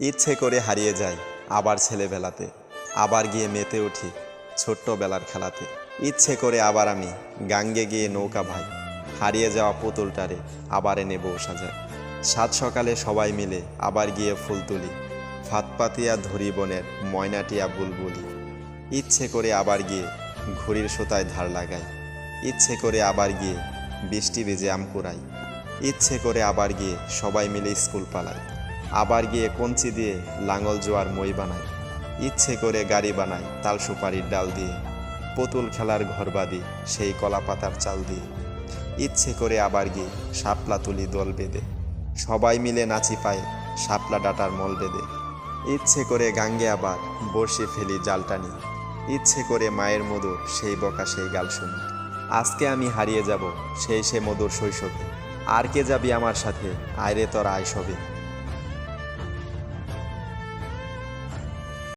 ইচ্ছে করে হারিয়ে যাই, আবার ছেলেবেলাতে, আবার গিয়ে মেতে উঠি ছোট্টবেলার খেলাতে। ইচ্ছে করে আবার আমি গাঙ্গে গিয়ে নৌকা ভাই, হারিয়ে যাওয়া পুতুলটারে আবার এনে বউ সাজায় সাত সকালে সবাই মিলে আবার গিয়ে ফুল তুলি ফাতপাতিয়া ধরি বনের ময়নাটিয়া বুলবুলি। ইচ্ছে করে আবার গিয়ে ঘুড়ির সুতায় ধার লাগাই, ইচ্ছে করে আবার গিয়ে বৃষ্টি ভিজে আম কুড়াই, ইচ্ছে করে আবার গিয়ে সবাই মিলে স্কুল পালাই। আবার গিয়ে কঞ্চি দিয়ে লাঙল জোয়ার মই বানাই ইচ্ছে করে গাড়ি বানাই তাল সুপারির ডাল দিয়ে। পুতুল খেলার ঘর বাঁধি সেই কলা পাতার চাল দিয়ে। ইচ্ছে করে আবার গিয়ে শাপলা তুলি দল বেঁধে। সবাই মিলে নাচি পায়ে শাপলা ডাটার মল বেঁধে। ইচ্ছে করে গাঙ্গে আবার বর্ষি ফেলি জাল টানি। ইচ্ছে করে মায়ের মধুর সেই বকা সেই গাল শুনি। আজকে আমি হারিয়ে যাব সেই সে মধুর শৈশবে। আর কে যাবি আমার সাথে? আয়রে তোর আয় সবে।